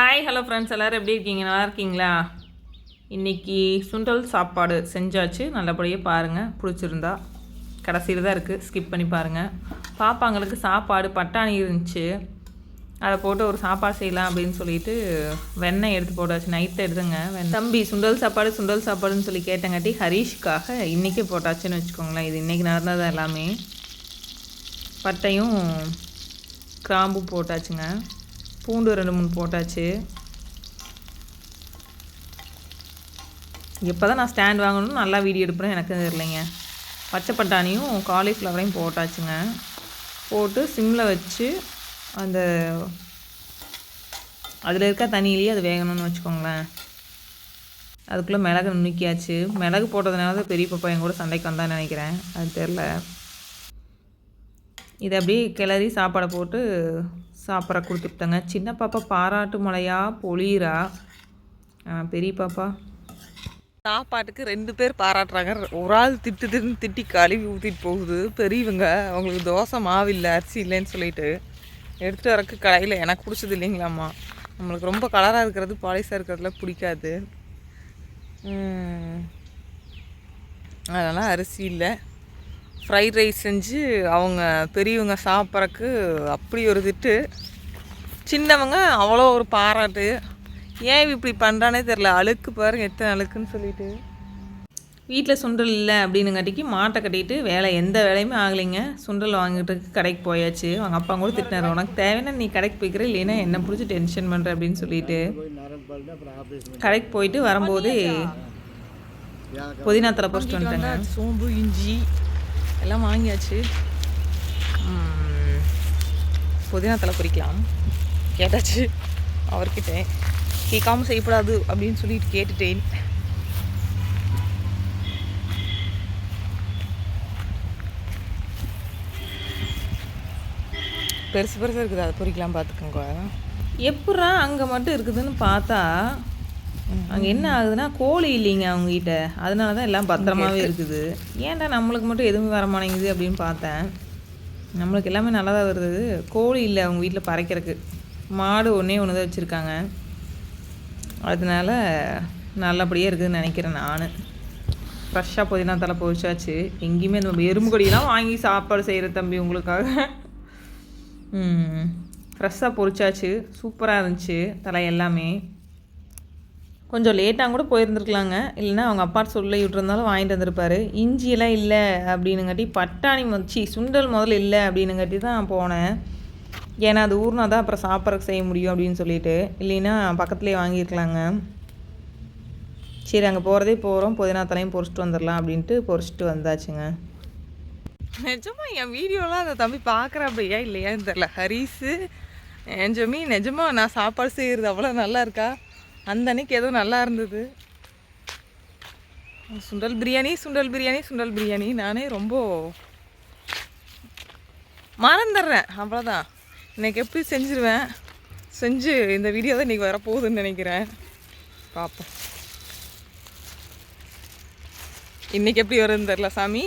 Hi hello friends எல்லோரும் எப்படி இருக்கீங்க? நல்லா இருக்கீங்களா? இன்றைக்கி சுண்டல் சாப்பாடு செஞ்சாச்சு. நல்லபடியாக பாருங்கள் பிடிச்சிருந்தா. கடைசியில் தான் இருக்குது ஸ்கிப் பண்ணி பாருங்கள் பாப்பாங்களுக்கு சாப்பாடு பட்டாணி இருந்துச்சு. அதை போட்டு ஒரு சாப்பாடு செய்யலாம் அப்படின்னு சொல்லிட்டு வெண்ணெய் எடுத்து போட்டாச்சு. நைட்டு எடுத்துங்க. வெண்ணெய். தம்பி சுண்டல் சாப்பாடு சுண்டல் சாப்பாடுன்னு சொல்லி கேட்டங்காட்டி ஹரீஷ்க்காக இன்றைக்கே போட்டாச்சுன்னு வச்சுக்கோங்களேன். இது இன்றைக்கி நடந்தது எல்லாமே. பட்டையும் கிராம்பு போட்டாச்சுங்க. பூண்டு ரெண்டு மூணு போட்டாச்சு. எப்போ தான் நான் ஸ்டாண்ட் வாங்கணும்னு நல்லா வீடியோ எடுப்பேன் எனக்கு தெரியலைங்க. பச்சை பட்டாணியும் காலிஃப்ளவரையும் போட்டாச்சுங்க. போட்டு சிம்மில் வச்சு அந்த அதில் இருக்க தண்ணியிலேயே அது வேகணும்னு வச்சுக்கோங்களேன். அதுக்குள்ளே மிளகு நுணுக்கியாச்சு. மிளகு போட்டதுனால தான் பெரிய பாப்பா என் கூட சண்டைக்கு வந்தான்னு நினைக்கிறேன். அது தெரில இதை அப்படியே கிளறி சாப்பாடை போட்டு சாப்பிட கொடுத்துட்டேங்க சின்ன பாப்பா பாராட்டு மழையா பொழியிறா? பெரிய பாப்பா. சாப்பாட்டுக்கு ரெண்டு பேர் பாராட்டுறாங்க. ஒரு ஆள் திட்டு திட்டு திட்டி கழுவி ஊற்றிட்டு போகுது. பெரியவங்க அவங்களுக்கு தோசை மாவு இல்லை அரிசி இல்லைன்னு சொல்லிட்டு எடுத்துகிட்டு வரக்கு கடையில் எனக்கு பிடிச்சது இல்லைங்களாம்மா. நம்மளுக்கு ரொம்ப கலராக இருக்கிறது பாலிசாக இருக்கிறதுல பிடிக்காது. அதனால் அரிசி இல்லை. ஃப்ரைட் ரைஸ் செஞ்சு அவங்க பெரியவங்க சாப்பிட்றக்கு அப்படி ஒரு திட்டு. சின்னவங்க அவ்வளோ ஒரு பாராட்டு. ஏன் இப்படி பண்ணுறானே தெரில அழுக்கு பாருங்க எத்தனை அழுக்குன்னு சொல்லிட்டு. வீட்டில் சுண்டல் இல்லை அப்படின்னுங்காட்டிக்கு மாட்டை கட்டிட்டு வேலை எந்த வேலையுமே ஆகலைங்க. சுண்டல் வாங்கிட்டு கடைக்கு போயாச்சு. அவங்க அப்பா கூட திட்டினார் உனக்கு தேவைன்னா நீ கடைக்கு போய்க்கிற இல்லைன்னா என்ன பிடிச்சி டென்ஷன் பண்ணுற அப்படின்னு சொல்லிட்டு. கடைக்கு போயிட்டு வரும்போது புதினா தலை பறிச்சிட்டு வந்துட்டேங்க. சோம்பு இஞ்சி எல்லாம் வாங்கியாச்சு. புதினா தலை குறிக்கலாம் கேட்டாச்சு. அவர்கிட்ட கேட்காம செய்யக்கூடாது அப்படின்னு சொல்லிட்டு கேட்டுட்டேன். பெருசு பெருசாக இருக்குது அதை பொறிக்கலாம் பார்த்துக்கோங்க. எப்படா அங்கே மட்டும் இருக்குதுன்னு பார்த்தா அங்கே என்ன ஆகுதுன்னா கோழி இல்லைங்க அவங்ககிட்ட. அதனால தான் எல்லாம் பத்திரமாவே இருக்குது. ஏன்டா நம்மளுக்கு மட்டும் எதுவுமே வர மாட்டேங்குது அப்படின்னு பார்த்தேன். நம்மளுக்கு எல்லாமே நல்லா தான் வருது. கோழி இல்லை அவங்க வீட்டில் பறைக்கிறதுக்கு. மாடு ஒன்றே ஒன்று தான் வச்சுருக்காங்க. அதனால நல்லபடியாக இருக்குதுன்னு நினைக்கிறேன் நான். ஃப்ரெஷ்ஷாக புதினா தலை பொரிச்சாச்சு. எங்கேயுமே இந்த எறும்பு கொடியெல்லாம் வாங்கி சாப்பாடு செய்கிற தம்பி உங்களுக்காக. ஃப்ரெஷ்ஷாக பொரிச்சாச்சு. சூப்பராக இருந்துச்சு தலை எல்லாமே. கொஞ்சம் லேட்டாக கூட போயிருந்துருக்கலாங்க. இல்லைன்னா அவங்க அப்பா சொல்ல விட்டுருந்தாலும் வாங்கிட்டு வந்திருப்பாரு. இஞ்சியெல்லாம் இல்லை அப்படின்னுங்காட்டி பட்டாணி மச்சி சுண்டல் முதல்ல இல்லை அப்படின்னுங்காட்டி தான் போனேன். ஏன்னா அது ஊர்னா தான் அப்புறம் சாப்பிட்றதுக்கு செய்ய முடியும் அப்படின்னு சொல்லிட்டு. இல்லைன்னா பக்கத்துலேயே வாங்கியிருக்கலாங்க. சரி அங்கே போகிறதே போகிறோம் புதினா தலையும் பொறிச்சிட்டு வந்துடலாம் அப்படின்ட்டு பொறிச்சிட்டு வந்தாச்சுங்க. நிஜமா என் வீடியோலாம் அந்த தம்பி பார்க்குற அப்படியா இல்லையான்னு தெரில ஹரிஸு என் ஜமி நிஜமா நான் சாப்பாடு செய்கிறது அவ்வளோ நல்லா இருக்கா? அந்த அன்னைக்கு ஏதோ நல்லா இருந்தது. சுண்டல் பிரியாணி சுண்டல் பிரியாணி சுண்டல் பிரியாணி. நானே ரொம்ப மறந்துடுறேன். அவ்வளோதான் இன்னைக்கு எப்படி செஞ்சுருவேன்? செஞ்சு இந்த வீடியோ தான் இன்றைக்கி வரப்போகுதுன்னு நினைக்கிறேன். பார்ப்போம் இன்றைக்கி எப்படி வருதுன்னு தெரில சாமி.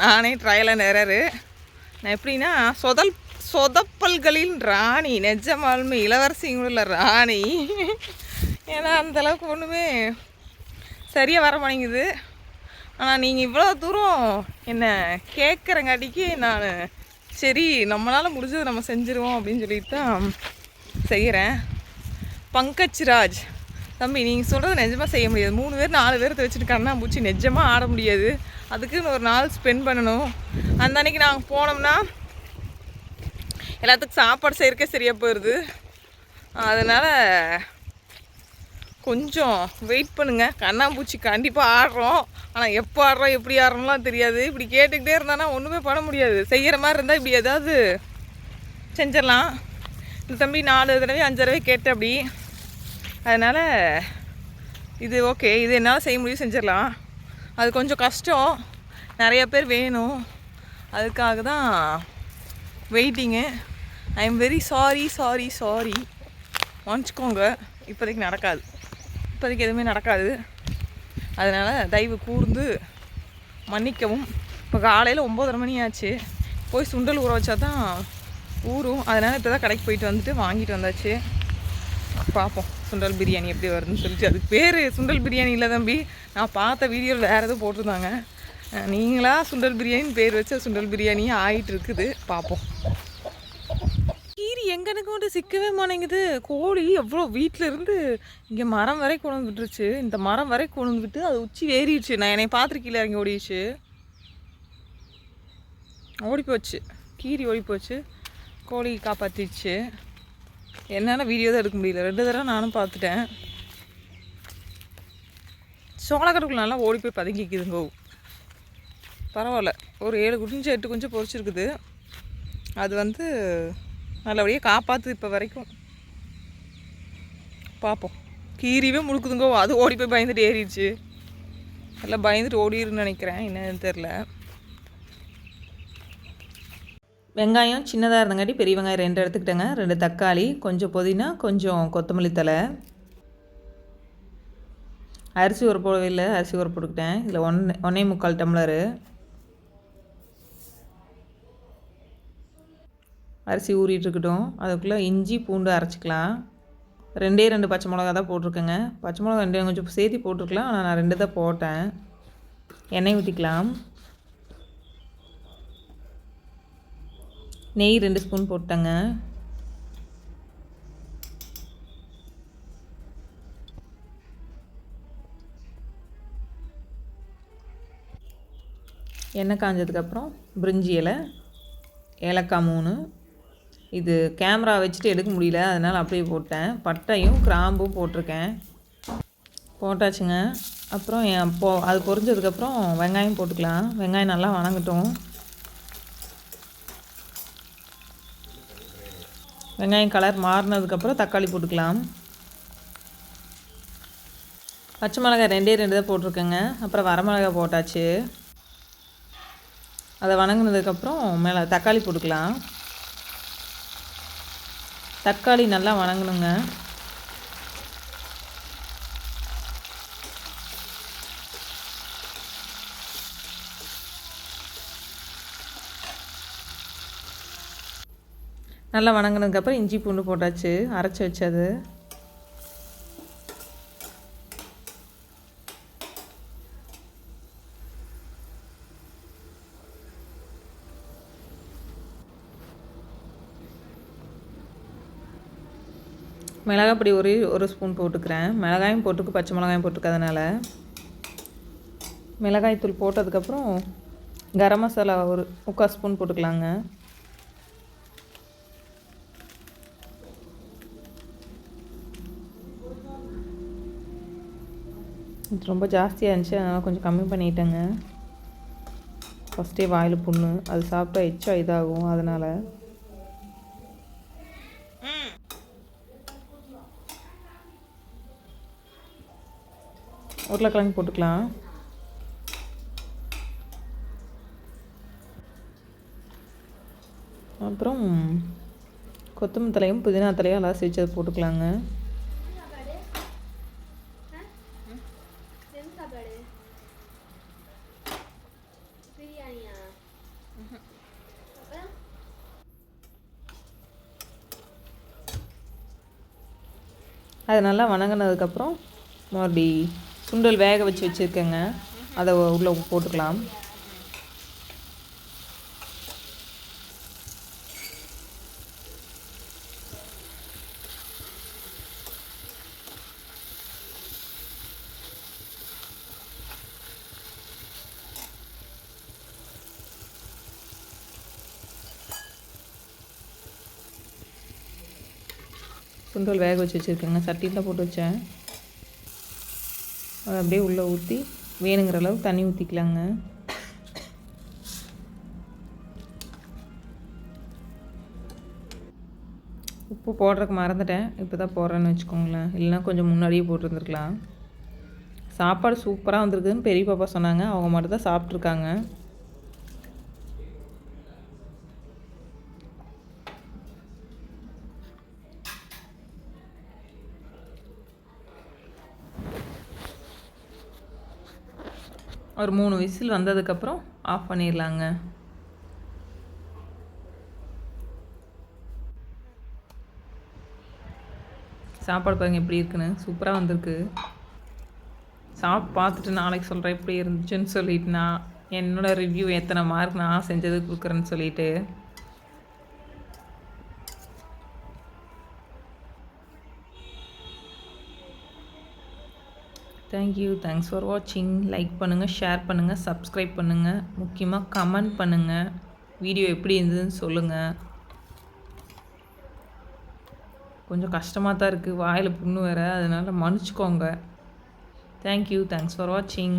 நானே ட்ரையல் நேரரு நான் எப்படின்னா சொதல் சொதப்பல்களின் ராணி நெஜமாலுமே இளவரசிங்களில் ராணி. ஏன்னா அந்த அளவுக்கு ஒன்றுமே சரியாக வர மாட்டேங்குது. ஆனால் நீங்கள் இவ்வளோ தூரம் என்னை கேட்குறங்காட்டிக்கு நான் சரி நம்மளால் முடிஞ்சது நம்ம செஞ்சுருவோம் அப்படின்னு சொல்லிட்டு தான் செய்கிறேன் பங்கஜ் ராஜ் தம்பி நீங்கள் சொல்கிறது நிஜமாக செய்ய முடியாது. மூணு பேர் நாலு பேர்த்த வச்சுட்டு கண்ணாம்பூச்சி நிஜமாக ஆட முடியாது. அதுக்குன்னு ஒரு நாள் ஸ்பெண்ட் பண்ணணும். அந்த அன்னைக்கு நாங்கள் போனோம்னா எல்லாத்துக்கும் சாப்பாடு செய்யறக்கே சரியாக போயிடுது அதனால் கொஞ்சம் வெயிட் பண்ணுங்கள் கண்ணாம்பூச்சி கண்டிப்பாக ஆடுறோம். ஆனால் எப்போ ஆடுறோம் எப்படி ஆடுறோம்லாம் தெரியாது. இப்படி கேட்டுக்கிட்டே இருந்தானா ஒன்றுமே பண்ண முடியாது. செய்கிற மாதிரி இருந்தால் இப்படி ஏதாவது செஞ்சிடலாம். இந்த தம்பி நாலு தடவை அஞ்சு தடவை கேட்டு அப்படி. அதனால் இது ஓகே இது என்னால் செய்ய முடியும் செஞ்சிடலாம். அது கொஞ்சம் கஷ்டம். நிறைய பேர் வேணும். அதுக்காக தான் waiting I am very sorry sorry sorry மன்னிச்சுக்கோங்க இப்போதைக்கு நடக்காது. இப்போதைக்கு எதுவுமே நடக்காது. அதனால் தயவு கூர்ந்து மன்னிக்கவும். இப்போ காலையில் ஒம்போதரை மணி ஆச்சு. போய் சுண்டல் ஊற வச்சா தான் ஊறும். அதனால் இப்போ தான் கடைக்கு போயிட்டு வந்துட்டு வாங்கிட்டு வந்தாச்சு. பார்ப்போம் சுண்டல் பிரியாணி எப்படி வருதுன்னு சொல்லிட்டு. அதுக்கு பேர் சுண்டல் பிரியாணி இல்லை தம்பி. நான் பார்த்த வீடியோவில் வேறு எதுவும் போட்டிருந்தாங்க. நீங்களா சுண்டல் பிரியாணின்னு பேர் வச்ச சுண்டல் பிரியாணியும் ஆகிட்டு இருக்குது. பார்ப்போம். கீரி எங்கன்னு கொண்டு சிக்கவே மாட்டேங்குது. கோழி எவ்வளோ வீட்டில் இருந்து இங்கே மரம் வரை கொண்டு விட்டுருச்சு இந்த மரம் வரை கொண்டு விட்டு அது உச்சி ஏறிடுச்சு. நான் என்னை பார்த்துருக்கீல இறங்கி ஓடிடுச்சு. ஓடி போச்சு கீரி ஓடி போச்சு கோழி காப்பாற்றிடுச்சு என்னால் வீடியோ தான் எடுக்க முடியல. ரெண்டு தடவை நானும் பார்த்துட்டேன். சோளக்கட்டுக்குள்ள நல்லா ஓடி போய் பதுங்கிக்குதுங்கோ. பரவாயில்ல. ஒரு ஏழு குஞ்சு எட்டு குஞ்சு பொரிச்சிருக்குது அது வந்து நல்லபடியாக காப்பாற்று இப்போ வரைக்கும். பார்ப்போம் கீரிவே முழுக்குதுங்கோ. அது ஓடி போய் பயந்துட்டு ஏறிடுச்சு. எல்லாம் பயந்துட்டு ஓடிடுன்னு நினைக்கிறேன். என்னன்னு தெரில வெங்காயம் சின்னதாக இருந்தங்காட்டி பெரிய வெங்காயம் ரெண்டு எடுத்துக்கிட்டேங்க. ரெண்டு தக்காளி கொஞ்சம் புதினா கொஞ்சம் கொத்தமல்லி தழை. அரிசி ஒரு போடவே இல்லை. அரிசி ஒரு போட்டுக்கிட்டேன். இதில் ஒன்று ஒன்றே முக்கால் டம்ளரு. அரிசி ஊறிட்டு இருக்கட்டும் அதுக்குள்ளே இஞ்சி பூண்டு அரைச்சிக்கலாம். ரெண்டே ரெண்டு பச்சை மிளகா தான் போட்டிருக்கேங்க. பச்சை மிளகா ரெண்டு கொஞ்சம் சேர்த்து போட்டிருக்கலாம். ஆனால் நான் ரெண்டு தான் போட்டேன். எண்ணெய் ஊற்றிக்கலாம் நெய் ரெண்டு ஸ்பூன் போட்டேங்க. எண்ணெய் காஞ்சதுக்கப்புறம் பிரிஞ்சி இலை ஏலக்காய் மூணு இது கேமரா வச்சுட்டு எடுக்க முடியல அதனால் அப்படியே போட்டேன். பட்டையும் கிராம்பும் போட்டிருக்கேன். போட்டாச்சுங்க. அப்புறம் என் போ அது பொரிஞ்சதுக்கப்புறம் வெங்காயம் போட்டுக்கலாம். வெங்காயம் நல்லா வணங்கட்டும். வெங்காயம் கலர் மாறினதுக்கப்புறம் தக்காளி போட்டுக்கலாம். பச்சை மிளகாய் ரெண்டே ரெண்டு தான் போட்டிருக்கேங்க. அப்புறம் வரமிளகா போட்டாச்சு. அதை வணங்கினதுக்கப்புறம் மேலே தக்காளி போட்டுக்கலாம். தக்காளி நல்லா வணங்கணுங்க. நல்லா வணங்கினதுக்கப்புறம் இஞ்சி பூண்டு போட்டாச்சு. அரைச்சி வச்சது. மிளகாய் பொடி ஒரு ஒரு ஸ்பூன் போட்டுக்கிறேன். மிளகாயும் போட்டுக்கு பச்சை மிளகாயும் போட்டுக்கிறதுனால மிளகாய் தூள் போட்டதுக்கப்புறம் கரம் மசாலா ஒரு முக்கால் ஸ்பூன் போட்டுக்கலாங்க. இது ரொம்ப ஜாஸ்தியாக இருந்துச்சு அதனால் கொஞ்சம் கம்மி பண்ணிட்டேங்க. ஃபஸ்ட்டே வாயில் புண்ணு அது சாப்பிட்டா எச்சா இதாகும் அதனால். உருளைக்கிழங்கு போட்டுக்கலாம். அப்புறம் கொத்தமல்லி தலையும் புதினா தலையும் அலசி வச்சு அதை போட்டுக்கலாங்க. அது நல்லா வணங்கினதுக்கப்புறம் மறுபடி சுண்டல் வேக வச்சு வச்சுருக்கேங்க. அதை உள்ளே போட்டுக்கலாம். சுண்டல் வேக வச்சு வச்சுருக்கேங்க. சட்டியில் போட்டு வச்சேன். அதை அப்படியே உள்ளே ஊற்றி வேணுங்கிற அளவு தண்ணி ஊற்றிக்கலாங்க. உப்பு போடுறதுக்கு மறந்துட்டேன். இப்போ தான் போடுறேன்னு வச்சுக்கோங்களேன். இல்லைன்னா கொஞ்சம் முன்னாடியே போட்டிருந்துருக்கலாம். சாப்பாடு சூப்பராக வந்திருக்குதுன்னு பெரிய பாப்பா சொன்னாங்க. அவங்க மட்டும் தான் சாப்பிட்ருக்காங்க ஒரு மூணு விசில் வந்ததுக்கப்புறம் ஆஃப் பண்ணிடலாங்க. சாப்பாடு பாருங்க எப்படி இருக்குன்னு. சூப்பராக வந்திருக்கு. சாப்பிட்டு பார்த்துட்டு நாளைக்கு சொல்கிறேன் எப்படி இருந்துச்சுன்னு சொல்லிட்டு நான் என்னோடய ரிவ்யூ எத்தனை மார்க் நான் செஞ்சது கொடுக்குறேன்னு சொல்லிட்டு. தேங்க்யூ தேங்க்ஸ் ஃபார் வாட்சிங் லைக் பண்ணுங்கள் ஷேர் பண்ணுங்கள் சப்ஸ்கிரைப் பண்ணுங்கள் முக்கியமாக கமெண்ட் பண்ணுங்கள் வீடியோ எப்படி இருந்ததுன்னு சொல்லுங்கள் கொஞ்சம் கஷ்டமாக தான் இருக்குது வாயில் புண்ணு வேறு. அதனால் மன்னிச்சிக்கோங்க. தேங்க்யூ தேங்க்ஸ் ஃபார் வாட்சிங்